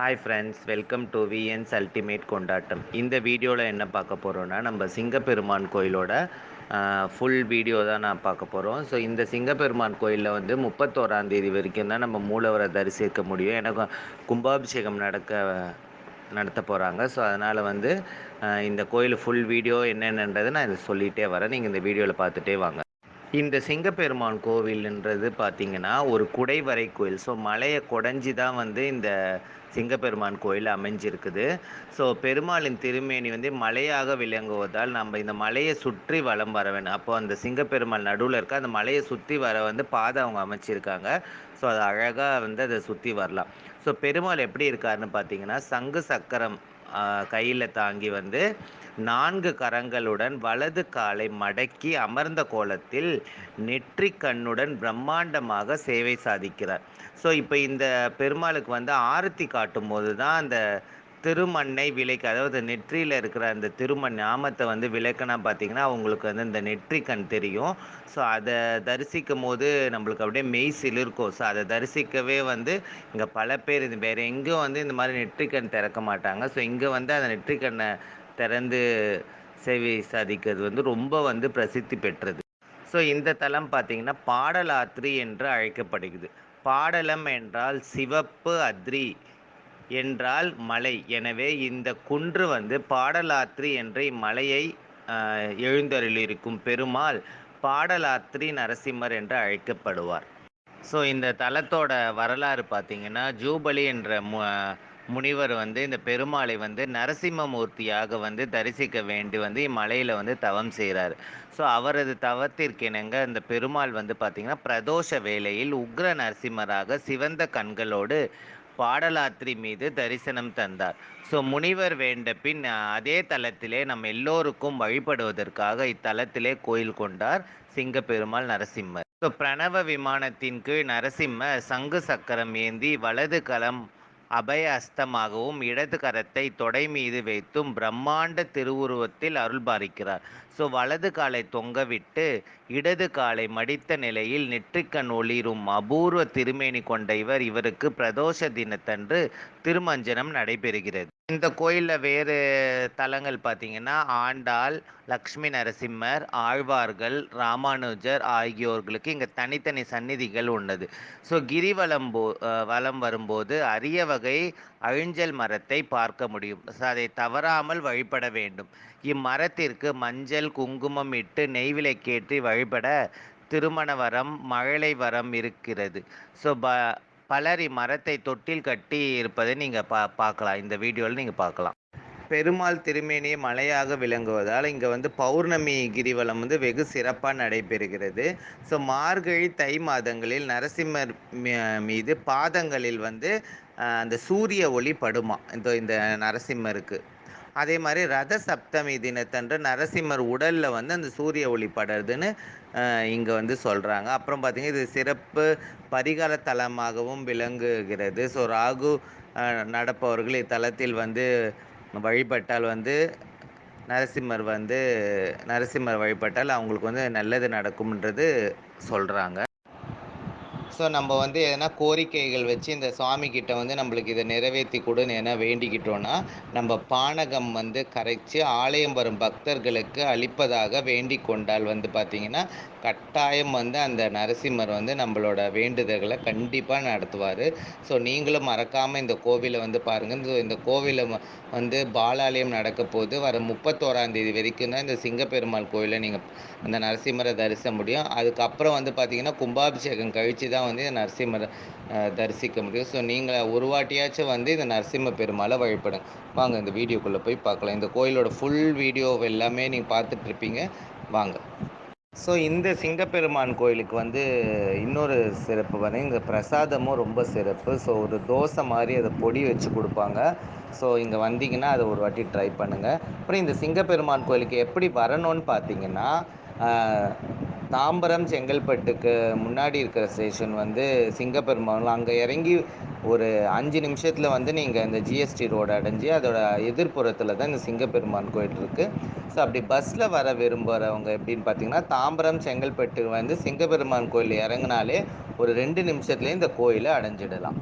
Hi friends welcome to VNS ultimate கொண்டாட்டம் இந்த வீடியோவில் என்ன பார்க்க போகிறோன்னா நம்ம சிங்கப்பெருமான் கோயிலோட ஃபுல் வீடியோ தான் நான் பார்க்க போகிறோம் ஸோ இந்த சிங்கப்பெருமான் கோயிலில் வந்து முப்பத்தோராந்தேதி வரைக்கும் தான் நம்ம மூலவரை தரிசிக்க முடியும். எனக்கு கும்பாபிஷேகம் நடக்க நடத்த போகிறாங்க ஸோ அதனால் வந்து இந்த கோயில் ஃபுல் வீடியோ என்னென்னன்றது நான் இதை சொல்லிகிட்டே வரேன். நீங்கள் இந்த வீடியோவில் பார்த்துட்டே வாங்க. இந்த சிங்கப்பெருமான் கோவில்ன்றது பார்த்தீங்கன்னா ஒரு குடைவரை கோயில். ஸோ மலையை குடைஞ்சி தான் வந்து இந்த சிங்கப்பெருமான் கோயில் அமைஞ்சிருக்குது. ஸோ பெருமாளின் திருமேனி வந்து மலையாக விளங்குவதால் நம்ம இந்த மலையை சுற்றி வலம் வர வேணும். அப்போ அந்த சிங்கப்பெருமாள் நடுவில் இருக்க அந்த மலையை சுற்றி வர வந்து பாதை அவங்க அமைச்சிருக்காங்க. ஸோ அது அழகாக வந்து அதை சுற்றி வரலாம். ஸோ பெருமாள் எப்படி இருக்காருன்னு பார்த்தீங்கன்னா சங்கு சக்கரம் கையில் தாங்கி வந்து நான்கு கரங்களுடன் வலது காலை மடக்கி அமர்ந்த கோலத்தில் நெற்றி கண்ணுடன் பிரம்மாண்டமாக சேவை சாதிக்கிறார். ஸோ இப்போ இந்த பெருமாளுக்கு வந்து ஆரத்தி காட்டும் போது தான் அந்த திருமண்ணை விலைக்கு அதாவது நெற்றியில் இருக்கிற அந்த திருமண் நாமத்தை வந்து விளக்குனா பார்த்தீங்கன்னா அவங்களுக்கு வந்து இந்த நெற்றிக்கண் தெரியும். ஸோ அதை தரிசிக்கும் போது நம்மளுக்கு அப்படியே மெய் சிலிர்க்கும். ஸோ அதை தரிசிக்கவே வந்து இங்கே பல பேர் இது வேறு எங்கேயும் வந்து இந்த மாதிரி நெற்றிக்கண் திறக்க மாட்டாங்க. ஸோ இங்கே வந்து அந்த நெற்றிக்கண்ணை திறந்து சேவை சாதிக்கிறது வந்து ரொம்ப வந்து பிரசித்தி பெற்றது. ஸோ இந்த தலம் பார்த்தீங்கன்னா பாடலாத்ரி என்று அழைக்கப்படுகிறது. பாடலம் என்றால் சிவப்பு அத்ரி. என்றால் மலை. எனவே இந்த குன்று வந்து பாடலாத்ரி என்ற இம்மலையை எழுந்தருளிருக்கும் பெருமாள் பாடலாத்ரி நரசிம்மர் என்று அழைக்கப்படுவார். ஸோ இந்த தலத்தோட வரலாறு பார்த்தீங்கன்னா ஜூபலி என்ற மு முனிவர் வந்து இந்த பெருமாளை வந்து நரசிம்மமூர்த்தியாக வந்து தரிசிக்க வேண்டி வந்து இம்மலையில் வந்து தவம் செய்கிறார். ஸோ அவரது தவத்திற்கிணங்க இந்த பெருமாள் வந்து பார்த்திங்கன்னா பிரதோஷ வேளையில் உக்ர நரசிம்மராக சிவந்த கண்களோடு பாடலாத்திரி மீது தரிசனம் தந்தார். ஸோ முனிவர் வேண்ட பின் அதே தலத்திலே நம் எல்லோருக்கும் வழிபடுவதற்காக இத்தலத்திலே கோயில் கொண்டார் சிங்கப்பெருமாள் நரசிம்மர். ஸோ பிரணவ விமானத்தின் கீழ் நரசிம்மர் சங்கு சக்கரம் ஏந்தி வலது கலம் அபய அஸ்தமாகவும் இடது கரத்தை தொடை மீது வைத்தும் பிரம்மாண்ட திருவுருவத்தில் அருள் பாரிக்கிறார் ஸோ வலது காலை தொங்கவிட்டு இடது காலை மடித்த நிலையில் நெற்றிக்கண் ஒளிரும் அபூர்வ திருமேனி கொண்ட இவர் இவருக்கு பிரதோஷ தினத்தன்று திருமஞ்சனம் நடைபெறுகிறது. இந்த கோயிலில் வேறு தலங்கள் பார்த்தீங்கன்னா ஆண்டாள் லக்ஷ்மி நரசிம்மர் ஆழ்வார்கள் ராமானுஜர் ஆகியோர்களுக்கு இங்கே தனித்தனி சந்நிதிகள் உள்ளது. ஸோ கிரிவலம் போ வலம் வரும்போது அரிய வகை அழிஞ்சல் மரத்தை பார்க்க முடியும். ஸோ அதை தவறாமல் வழிபட வேண்டும். இம்மரத்திற்கு மஞ்சள் குங்குமம் இட்டு நெய்விலைக்கேற்றி வழிபட திருமண வரம் மழலை வரம் இருக்கிறது. ஸோ ப பலரி மரத்தை தொட்டில் கட்டி இருப்பதை நீங்கள் பா பார்க்கலாம். இந்த வீடியோவில் நீங்கள் பார்க்கலாம். பெருமாள் திருமேனியை மலையாக விளங்குவதால் இங்கே வந்து பௌர்ணமி கிரிவலம் வந்து வெகு சிறப்பாக நடைபெறுகிறது. ஸோ மார்கழி தை மாதங்களில் நரசிம்மர் மீது பாதங்களில் வந்து அந்த சூரிய ஒளி படுமா. இந்த இந்த நரசிம்மருக்கு. அதே மாதிரி ரத சப்தமி தினத்தன்று நரசிம்மர் உடலில் வந்து அந்த சூரிய ஒளி படுறதுன்னு இங்கே வந்து சொல்கிறாங்க அப்புறம் பார்த்தீங்கன்னா இது சிறப்பு பரிகார தலமாகவும் விளங்குகிறது. ஸோ ராகு நடப்பவர்கள் இத்தலத்தில் வந்து வழிபட்டால் வந்து நரசிம்மர் வந்து நரசிம்மர் வழிபட்டால் அவங்களுக்கு வந்து நல்லது நடக்கும்ன்றது சொல்கிறாங்க ஸோ நம்ம வந்து எதனா கோரிக்கைகள் வச்சு இந்த சுவாமி கிட்ட வந்து நம்மளுக்கு இதை நிறைவேற்றி கொடுன்னு என்ன வேண்டிக்கிட்டோன்னா நம்ம பானகம் வந்து கரைச்சி ஆலயம் வரும் பக்தர்களுக்கு அளிப்பதாக வேண்டி கொண்டால் வந்து பார்த்திங்கன்னா கட்டாயம் வந்து அந்த நரசிம்மர் வந்து நம்மளோட வேண்டுதல்களை கண்டிப்பாக நடத்துவார். ஸோ நீங்களும் மறக்காமல் இந்த கோவிலை வந்து பாருங்கள் இந்த இந்த கோவிலை வந்து பாலாலயம் நடக்க போது வர முப்பத்தோராந்தேதி வரைக்கும் தான் இந்த சிங்கப்பெருமாள் கோவிலை நீங்கள் அந்த நரசிம்மரை தரிசிக்க முடியும். அதுக்கப்புறம் வந்து பார்த்திங்கன்னா கும்பாபிஷேகம் கழித்து தான் வந்து இந்த நரசிம்மரை தரிசிக்க முடியும். ஸோ நீங்கள் ஒரு வாட்டியாச்சும் வந்து இந்த நரசிம்ம பெருமாளை வழிபடுங்க. வாங்க இந்த வீடியோக்குள்ளே போய் பார்க்கலாம். இந்த கோயிலோட ஃபுல் வீடியோ எல்லாமே நீங்கள் பார்த்துட்ருப்பீங்க வாங்க. ஸோ இந்த சிங்கப்பெருமான் கோயிலுக்கு வந்து இன்னொரு சிறப்பு வந்து இங்கே பிரசாதமும் ரொம்ப சிறப்பு. ஸோ ஒரு தோசை மாதிரி அதை பொடி வச்சு கொடுப்பாங்க. ஸோ இங்கே வந்தீங்கன்னா அதை ஒரு வாட்டி ட்ரை பண்ணுங்கள் அப்புறம் இந்த சிங்கப்பெருமான் கோயிலுக்கு எப்படி வரணும்னு பார்த்தீங்கன்னா தாம்பரம் செங்கல்பட்டுக்கு முன்னாடி இருக்கிற ஸ்டேஷன் வந்து சிங்கப்பெருமாள் அங்கே இறங்கி ஒரு அஞ்சு நிமிஷத்தில் வந்து நீங்கள் இந்த ஜிஎஸ்டி ரோடு அடைஞ்சு அதோட எதிர்ப்புறத்தில் தான் இந்த சிங்கப்பெருமான் கோயில் இருக்குது ஸோ அப்படி பஸ்ஸில் வர விரும்புகிறவங்க எப்படின்னு பார்த்தீங்கன்னா தாம்பரம் செங்கல்பட்டு வந்து சிங்கப்பெருமான் கோயில் இறங்குனாலே ஒரு ரெண்டு நிமிஷத்துலேயே இந்த கோயிலை அடைஞ்சிடலாம்.